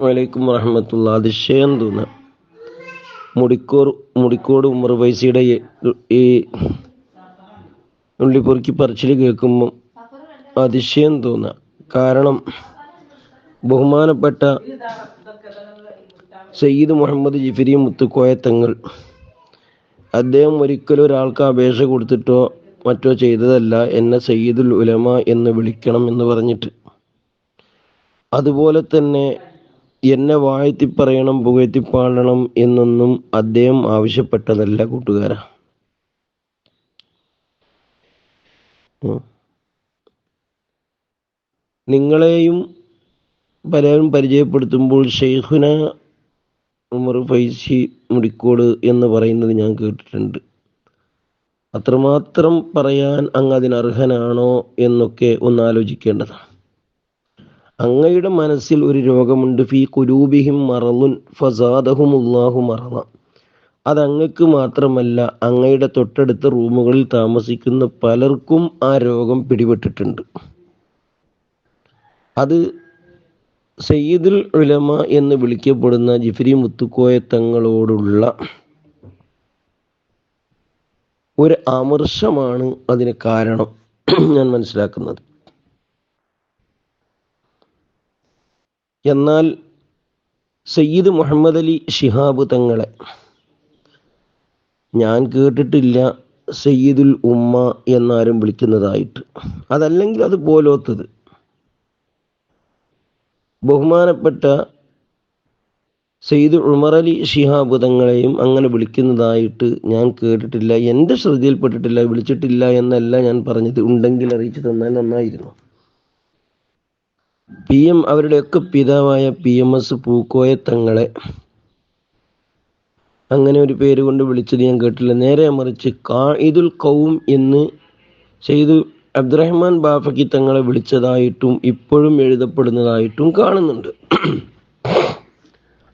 വലൈക്കും വറഹമത്തുള്ള അതിശയം തോന്നുക മുടിക്കൂർ മുടിക്കോട് വൈസിയുടെ ഈ- ഉള്ളിപ്പൊറുക്കി പറച്ചിൽ കേൾക്കുമ്പോൾ അതിശയം തോന്നുക കാരണം ബഹുമാനപ്പെട്ട സയ്യിദ് മുഹമ്മദ് ജിഫിരി മുത്തുക്കോയ തങ്ങൾ അദ്ദേഹം ഒരിക്കലും ഒരാൾക്ക് അപേക്ഷ കൊടുത്തിട്ടോ മറ്റോ ചെയ്തതല്ല. എന്നെ സയ്യിദുൽ ഉലമ എന്ന് വിളിക്കണം എന്ന് പറഞ്ഞിട്ട്. അതുപോലെ തന്നെ എന്നെ വാഴ്ത്തി പറയണം പുകഴ്ത്തി പാടണം എന്നൊന്നും അദ്ദേഹം ആവശ്യപ്പെട്ടതല്ല കൂട്ടുകാര. നിങ്ങളെയും പലരും പരിചയപ്പെടുത്തുമ്പോൾ ഷെയ്ഖുന ഉമർ ഫൈസി മുടിക്കോട് എന്ന് പറയുന്നത് ഞാൻ കേട്ടിട്ടുണ്ട്. അത്രമാത്രം പറയാൻ അങ്ങ് അതിനർഹനാണോ എന്നൊക്കെ ഒന്ന് ആലോചിക്കേണ്ടതാണ്. അങ്ങയുടെ മനസ്സിൽ ഒരു രോഗമുണ്ട്. ഫീ കുരൂബിഹിം മറലുൻ ഫസാദഹുമുല്ലാഹു മറള അത് അങ്ങക്ക് മാത്രമല്ല അങ്ങയുടെ തൊട്ടടുത്ത റൂമുകളിൽ താമസിക്കുന്ന പലർക്കും ആ രോഗം പിടിപെട്ടിട്ടുണ്ട്. അത് സയ്യിദുൽ ഉലമ എന്ന് വിളിക്കപ്പെടുന്ന ജിഫ്രി മുത്തുക്കോയ തങ്ങളോടുള്ള ഒരു അമർഷമാണ് അതിന് കാരണം ഞാൻ മനസ്സിലാക്കുന്നത്. എന്നാൽ സയ്യിദ് മുഹമ്മദ് അലി ഷിഹാബ് തങ്ങളെ ഞാൻ കേട്ടിട്ടില്ല സയ്യിദുൽ ഉമ്മ എന്നാരും വിളിക്കുന്നതായിട്ട്. അതല്ലെങ്കിൽ അത് പോലോത്തത് ബഹുമാനപ്പെട്ട സയ്യിദ് ഉമർ അലി ഷിഹാബ് തങ്ങളെയും അങ്ങനെ വിളിക്കുന്നതായിട്ട് ഞാൻ കേട്ടിട്ടില്ല. എന്റെ ശ്രദ്ധയിൽപ്പെട്ടിട്ടില്ല വിളിച്ചിട്ടില്ല എന്നല്ല ഞാൻ പറഞ്ഞത്. ഉണ്ടെങ്കിൽ അറിയിച്ചു തന്നാൽ നന്നായിരുന്നു. പി എം അവരുടെയൊക്കെ പിതാവായ പി എം എസ് പൂക്കോയ തങ്ങളെ. അങ്ങനെ ഒരു പേര് കൊണ്ട് വിളിച്ചത് ഞാൻ കേട്ടില്ല. നേരെ മറിച്ച് കായിദുൽ കൗം എന്ന് ചെയ്തു അബ്ദുറഹ്മാൻ ബാഫക്കി തങ്ങളെ വിളിച്ചതായിട്ടും ഇപ്പോഴും എഴുതപ്പെടുന്നതായിട്ടും കാണുന്നുണ്ട്.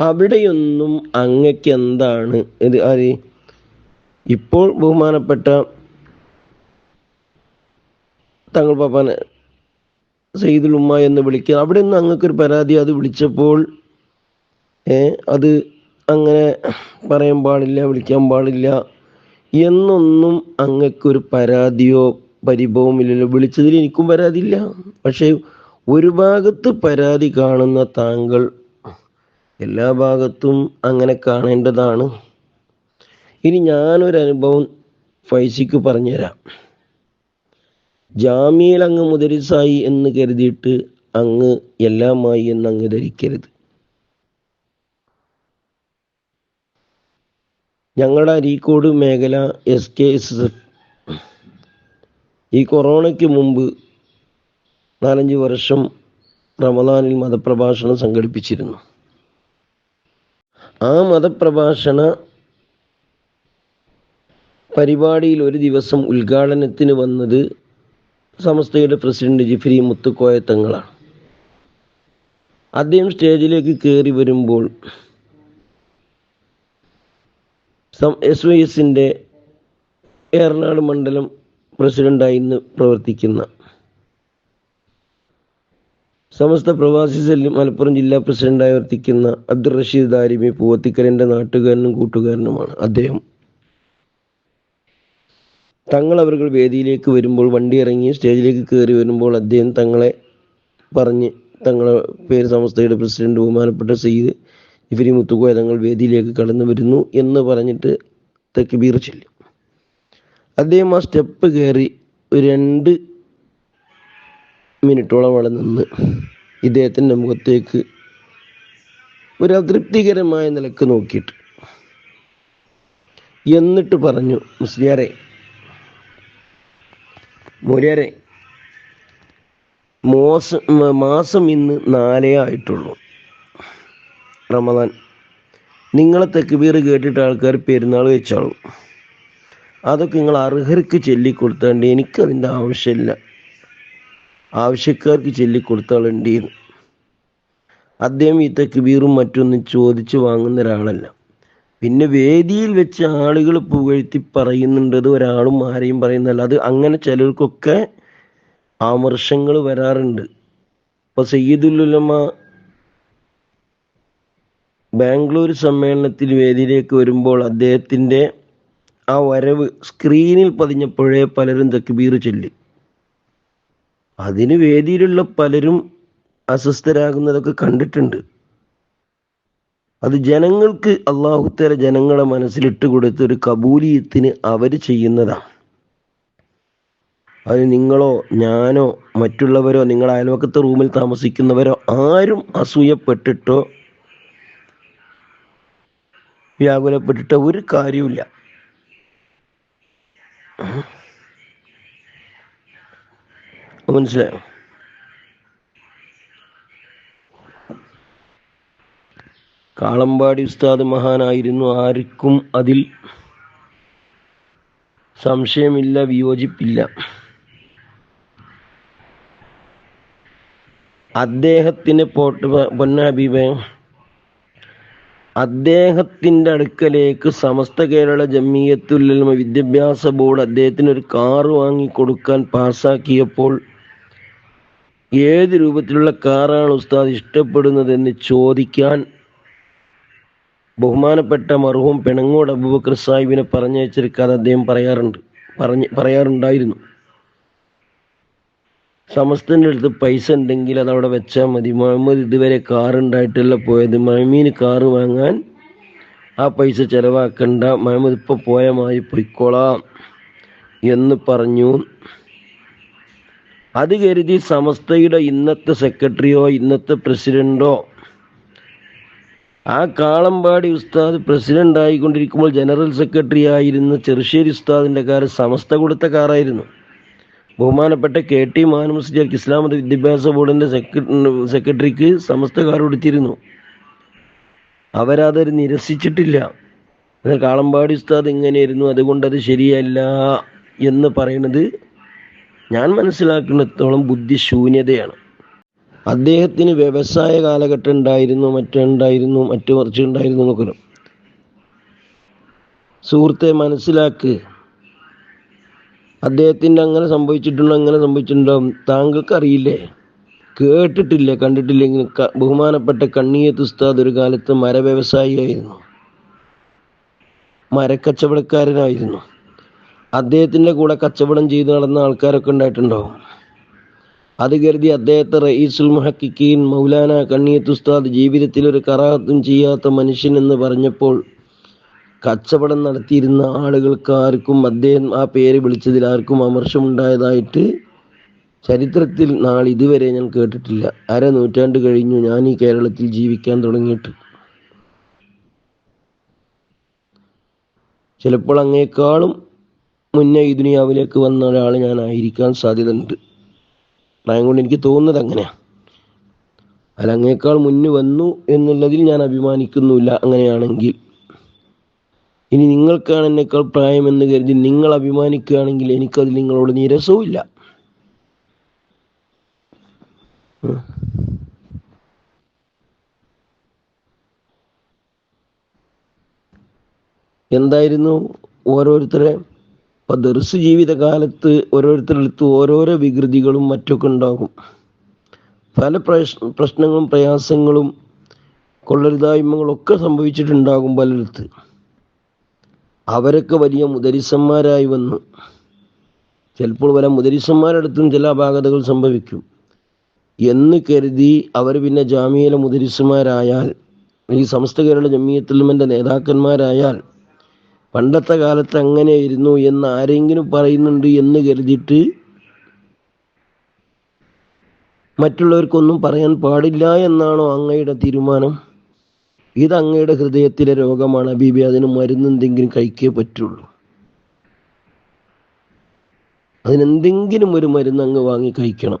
അവിടെയൊന്നും അങ്ങക്ക് എന്താണ്? ഇത് ആര്? ഇപ്പോൾ ബഹുമാനപ്പെട്ട തങ്ങൾ പാപ്പാനെ സയ്യിദുൽ ഉമ്മ എന്ന് വിളിക്കുക. അവിടെ നിന്ന് അങ്ങക്കൊരു പരാതി അത് വിളിച്ചപ്പോൾ അത് അങ്ങനെ പറയാൻ പാടില്ല വിളിക്കാൻ പാടില്ല എന്നൊന്നും അങ്ങക്കൊരു പരാതിയോ പരിഭവമില്ലല്ലോ വിളിച്ചതിൽ എനിക്കും പരാതിയില്ല. പക്ഷേ ഒരു ഭാഗത്ത് പരാതി കാണുന്ന താങ്കൾ എല്ലാ ഭാഗത്തും അങ്ങനെ കാണേണ്ടതാണ്. ഇനി ഞാനൊരു അനുഭവം ഫൈസിക്ക് പറഞ്ഞുതരാം. ജാമ്യയിൽ അങ്ങ് മുദരിസായി എന്ന് കരുതിയിട്ട് അങ്ങ് എല്ലാമായി എന്ന് അങ്ങ് ധരിക്കരുത്. ഞങ്ങളുടെ അരീക്കോട് മേഖല എസ് കെ എസ് എഫ്. ഈ കൊറോണയ്ക്ക് മുമ്പ് നാലഞ്ച് വർഷം റമദാനിൽ മതപ്രഭാഷണം സംഘടിപ്പിച്ചിരുന്നു. ആ മതപ്രഭാഷണ പരിപാടിയിൽ ഒരു ദിവസം ഉദ്ഘാടനത്തിന് വന്നത് സമസ്തയുടെ പ്രസിഡന്റ് ജിഫ്രി മുത്തുക്കോയ തങ്ങളാണ്. അദ്ദേഹം സ്റ്റേജിലേക്ക് കയറി വരുമ്പോൾ എസ് വൈ എസിന്റെ ഏറനാട് മണ്ഡലം പ്രസിഡന്റായി ഇന്ന് പ്രവർത്തിക്കുന്ന സമസ്ത പ്രവാസി സെല്ലും മലപ്പുറം ജില്ലാ പ്രസിഡന്റായി വർത്തിക്കുന്ന അബ്ദുൾ റഷീദ് ദാരിമി പൂവത്തിക്കരന്റെ നാട്ടുകാരനും കൂട്ടുകാരനുമാണ്. അദ്ദേഹം തങ്ങൾ അവർകൾ വേദിയിലേക്ക് വരുമ്പോൾ വണ്ടി ഇറങ്ങി സ്റ്റേജിലേക്ക് കയറി വരുമ്പോൾ അദ്ദേഹം തങ്ങളെ പറഞ്ഞ് തങ്ങളെ പേര് സംസ്ഥയുടെ പ്രസിഡന്റ് ബഹുമാനപ്പെട്ട സയ്യിദ് ഇവരി മുത്തുക്കോയ തങ്ങൾ വേദിയിലേക്ക് കടന്നു വരുന്നു എന്ന് പറഞ്ഞിട്ട് തെക്കുബീർ ചൊല്ലും. അദ്ദേഹം ആ സ്റ്റെപ്പ് കയറി രണ്ട് മിനിറ്റോളം അവിടെ നിന്ന് ഇദ്ദേഹത്തിന്റെ മുഖത്തേക്ക് ഒരു അതൃപ്തികരമായ നിലയ്ക്ക് നോക്കിയിട്ട്. എന്നിട്ട് പറഞ്ഞു മുസ്ലിയാരെ മുരരെ മോസം മാസം ഇന്ന് നാലേ ആയിട്ടുള്ളൂ. റമദാൻ. നിങ്ങളെ തെക്കുബീർ കേട്ടിട്ട് ആൾക്കാർ പെരുന്നാൾ വെച്ചാളും. അതൊക്കെ നിങ്ങൾ അർഹർക്ക് ചൊല്ലിക്കൊടുത്താണ്ട് എനിക്കതിന്റെ ആവശ്യമില്ല. ആവശ്യക്കാർക്ക് ചൊല്ലിക്കൊടുത്താളുണ്ടെന്ന് അദ്ദേഹം ഈ തെക്കുബീറും മറ്റൊന്നും ചോദിച്ചു വാങ്ങുന്ന ഒരാളല്ല. പിന്നെ വേദിയിൽ വെച്ച് ആളുകൾ പുകഴ്ത്തി പറയുന്നുണ്ടത് ഒരാളും ആരെയും പറയുന്നല്ല അത് അങ്ങനെ ചിലർക്കൊക്കെ ആമർശങ്ങൾ വരാറുണ്ട്. ഇപ്പൊ സയ്യിദുൽ ഉലമ ബാംഗ്ലൂർ സമ്മേളനത്തിൽ വേദിയിലേക്ക് വരുമ്പോൾ അദ്ദേഹത്തിന്റെ ആ വരവ് സ്ക്രീനിൽ പതിഞ്ഞപ്പോഴേ പലരും തക്ബീർ ചൊല്ലി. അതിന് വേദിയിലുള്ള പലരും അസ്വസ്ഥരാകുന്നതൊക്കെ കണ്ടിട്ടുണ്ട്. അത് ജനങ്ങൾക്ക് അള്ളാഹുത്തര ജനങ്ങളെ മനസ്സിലിട്ട് കൊടുത്ത ഒരു കബൂലിയത്തിന് അവർ ചെയ്യുന്നതാണ് അത് നിങ്ങളോ ഞാനോ മറ്റുള്ളവരോ നിങ്ങൾ അയൽവക്കത്തെ റൂമിൽ താമസിക്കുന്നവരോ ആരും അസൂയപ്പെട്ടിട്ടോ വ്യാകുലപ്പെട്ടിട്ടോ ഒരു കാര്യമില്ല മനസ്സിലായോ? കാളമ്പാടി ഉസ്താദ് മഹാനായിരുന്നു. ആർക്കും അതിൽ സംശയമില്ല വിയോജിപ്പില്ല. അദ്ദേഹത്തിന് പോട്ട് പൊന്ന അദ്ദേഹത്തിന്റെ അദ്ദേഹത്തിന്റെ അടുക്കലേക്ക് സമസ്ത കേരള ജമ്മിയത്തുല്ലമ വിദ്യാഭ്യാസ ബോർഡ് അദ്ദേഹത്തിന് ഒരു കാറ് വാങ്ങിക്കൊടുക്കാൻ പാസാക്കിയപ്പോൾ ഏത് രൂപത്തിലുള്ള കാറാണ് ഉസ്താദ് ഇഷ്ടപ്പെടുന്നതെന്ന് ചോദിക്കാൻ ബഹുമാനപ്പെട്ട മർഹൂം പെണങ്ങോട് അബൂബക്കർ സാഹിബിനെ പറഞ്ഞയച്ചൊരു കഥ അദ്ദേഹം പറയാറുണ്ട്. പറഞ്ഞ് പറയാറുണ്ടായിരുന്നു. സമസ്തന്റെ അടുത്ത് പൈസ ഉണ്ടെങ്കിൽ അതവിടെ വെച്ചാൽ മതി. മുഹമ്മദ് ഇതുവരെ കാർ ഉണ്ടായിട്ടല്ല പോയത്. മഹമീന് കാറ് വാങ്ങാൻ ആ പൈസ ചെലവാക്കണ്ട. മുഹമ്മദ് ഇപ്പോൾ പോയ മാതിരി പൊയ്ക്കോളാം എന്ന് പറഞ്ഞു. അത് കരുതി സമസ്തയുടെ ഇന്നത്തെ സെക്രട്ടറിയോ ഇന്നത്തെ പ്രസിഡന്റോ ആ കാളമ്പാടി ഉസ്താദ് പ്രസിഡന്റ് ആയിക്കൊണ്ടിരിക്കുമ്പോൾ ജനറൽ സെക്രട്ടറി ആയിരുന്ന ചെറുശ്ശേരി ഉസ്താദിന്റെ കാർ സമസ്ത കൊടുത്ത കാറായിരുന്നു. ബഹുമാനപ്പെട്ട കെ ടി മാനമുസ്ലിയാർക്ക് ഇസ്ലാം മത വിദ്യാഭ്യാസ ബോർഡിന്റെ സെക്രട്ടറിക്ക് സമസ്ത കാർ കൊടുത്തിരുന്നു. അവരതൊരു നിരസിച്ചിട്ടില്ല. എന്നാൽ കാളമ്പാടി ഉസ്താദ് ഇങ്ങനെയായിരുന്നു അതുകൊണ്ട് അത് ശരിയല്ല എന്ന് പറയുന്നത് ഞാൻ മനസ്സിലാക്കുന്നിടത്തോളം ബുദ്ധിശൂന്യതയാണ്. അദ്ദേഹത്തിന് വ്യവസായ കാലഘട്ടം ഉണ്ടായിരുന്നു മറ്റുണ്ടായിരുന്നു മറ്റു മറിച്ച് ഉണ്ടായിരുന്നു എന്നൊക്കെ സുഹൃത്തെ മനസ്സിലാക്ക്. അദ്ദേഹത്തിന് അങ്ങനെ സംഭവിച്ചിട്ടുണ്ടോ അങ്ങനെ സംഭവിച്ചിട്ടുണ്ടാവും താങ്കൾക്ക് അറിയില്ലേ കേട്ടിട്ടില്ല കണ്ടിട്ടില്ലെങ്കിൽ ബഹുമാനപ്പെട്ട കണ്ണിയത്ത് ഉസ്താദ് ഒരു കാലത്ത് മര വ്യവസായിയായിരുന്നു മരക്കച്ചവടക്കാരനായിരുന്നു. അദ്ദേഹത്തിന്റെ കൂടെ കച്ചവടം ചെയ്ത് നടന്ന ആൾക്കാരൊക്കെ ഉണ്ടായിട്ടുണ്ടാവും അത് കരുതി അദ്ദേഹത്തെ റയീസുൽ മുഹക്കിക്കീൻ മൗലാന കണ്ണിയത്ത് ഉസ്താദ് ജീവിതത്തിൽ ഒരു കറാത്തും ചെയ്യാത്ത മനുഷ്യൻ എന്ന് പറഞ്ഞപ്പോൾ കച്ചവടം നടത്തിയിരുന്ന ആളുകൾക്ക് ആർക്കും അദ്ദേഹം ആ പേര് വിളിച്ചതിൽ ആർക്കും അമർഷമുണ്ടായതായിട്ട് ചരിത്രത്തിൽ നാളെ ഇതുവരെ ഞാൻ കേട്ടിട്ടില്ല. അര നൂറ്റാണ്ട് കഴിഞ്ഞു ഞാൻ ഈ കേരളത്തിൽ ജീവിക്കാൻ തുടങ്ങിയിട്ട്. ചിലപ്പോൾ അങ്ങേക്കാളും മുന്നേ ഈ ദുനിയാവിലേക്ക് വന്ന ഒരാൾ ഞാൻ ആയിരിക്കാൻ സാധ്യതയുണ്ട്. പ്രായം കൊണ്ട് എനിക്ക് തോന്നുന്നത് അങ്ങനെയാണ് അങ്ങേക്കാൾ മുന്ന് വന്നു എന്നുള്ളതിൽ ഞാൻ അഭിമാനിക്കുന്നില്ല അങ്ങനെയാണെങ്കിൽ. ഇനി നിങ്ങൾക്കാണ് എന്നേക്കാൾ പ്രായം എന്ന് കരുതി നിങ്ങൾ അഭിമാനിക്കുകയാണെങ്കിൽ എനിക്കതിൽ നിങ്ങളോട് നിരസവും ഇല്ല. എന്തായിരുന്നു ഓരോരുത്തരെ? ഇപ്പൊ ദർസ് ജീവിതകാലത്ത് ഓരോരുത്തരടുത്ത് ഓരോരോ വികൃതികളും മറ്റൊക്കെ ഉണ്ടാകും. പല പ്രശ്ന പ്രശ്നങ്ങളും പ്രയാസങ്ങളും കൊള്ളരുതായ്മകളും ഒക്കെ സംഭവിച്ചിട്ടുണ്ടാകും പലയിടത്ത്. അവരൊക്കെ വലിയ മുദരിസന്മാരായി വന്നു ചിലപ്പോൾ പല മുദരിസന്മാരടുത്തും ചില അപാകതകൾ സംഭവിക്കും. എന്ന് കരുതി അവർ പിന്നെ ജാമ്യയിലെ മുദരിസന്മാരായാൽ ഈ സമസ്ത കേരള ജമിയത്തുലമന്റെ നേതാക്കന്മാരായാൽ പണ്ടത്തെ കാലത്ത് അങ്ങനെയായിരുന്നു എന്ന് ആരെങ്കിലും പറയുന്നുണ്ട് എന്ന് കരുതിയിട്ട് മറ്റുള്ളവർക്കൊന്നും പറയാൻ പാടില്ല എന്നാണോ അങ്ങയുടെ തീരുമാനം? ഇത് അങ്ങയുടെ ഹൃദയത്തിലെ രോഗമാണ്. അബീബി അതിന് മരുന്നെന്തെങ്കിലും കഴിക്കേ പറ്റുള്ളൂ. അതിനെന്തെങ്കിലും ഒരു മരുന്ന് അങ്ങ് വാങ്ങി കഴിക്കണം.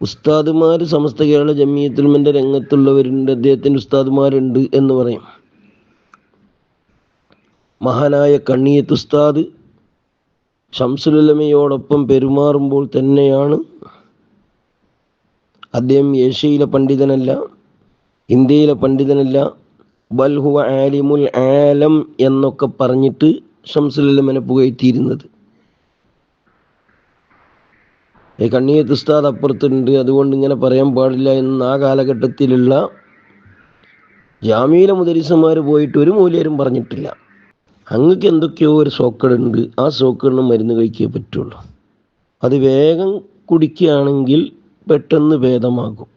ഉസ്താദുമാർ സമസ്ത കേരള ജമിയത്തുൽമന്റെ രംഗത്തുള്ളവരുണ്ട്. അദ്ദേഹത്തിന്റെ ഉസ്താദുമാരുണ്ട് എന്ന് പറയും. മഹാനായ കണ്ണിയത്ത് ഉസ്താദ് ഷംസുലമയോടൊപ്പം പെരുമാറുമ്പോൾ തന്നെയാണ് അദ്ദേഹം ഏഷ്യയിലെ പണ്ഡിതനല്ല ഇന്ത്യയിലെ പണ്ഡിതനല്ല ബൽഹുവ ആലിമുൽ ആലം എന്നൊക്കെ പറഞ്ഞിട്ട് ഷംസുലമനെ പുകഴ്ത്തിയിരുന്നത്. ഈ കണ്ണിയത്ത് ഉസ്താദ് അപ്പുറത്തുണ്ട് അതുകൊണ്ട് ഇങ്ങനെ പറയാൻ പാടില്ല എന്ന് ആ കാലഘട്ടത്തിലുള്ള ജാമീല മുദരിസന്മാർ പോയിട്ട് ഒരു മൂല്യരും പറഞ്ഞിട്ടില്ല. അങ്ങക്ക് എന്തൊക്കെയോ ഒരു സോക്കടുണ്ട്. ആ സോക്കടിന് മരുന്ന് കഴിക്കേ പറ്റുള്ളൂ. അത് വേഗം കുടിക്കുകയാണെങ്കിൽ പെട്ടെന്ന് ഭേദമാകും.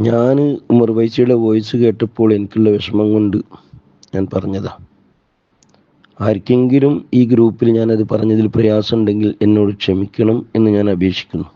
ഞാൻ മുറിവൈച്ചയുടെ വോയിസ് കേട്ടപ്പോൾ എനിക്കുള്ള വിഷമം കൊണ്ട് ഞാൻ പറഞ്ഞതാ. ആർക്കെങ്കിലും ഈ ഗ്രൂപ്പിൽ ഞാനത് പറഞ്ഞതിൽ പ്രയാസമുണ്ടെങ്കിൽ എന്നോട് ക്ഷമിക്കണം എന്ന് ഞാൻ അപേക്ഷിക്കുന്നു.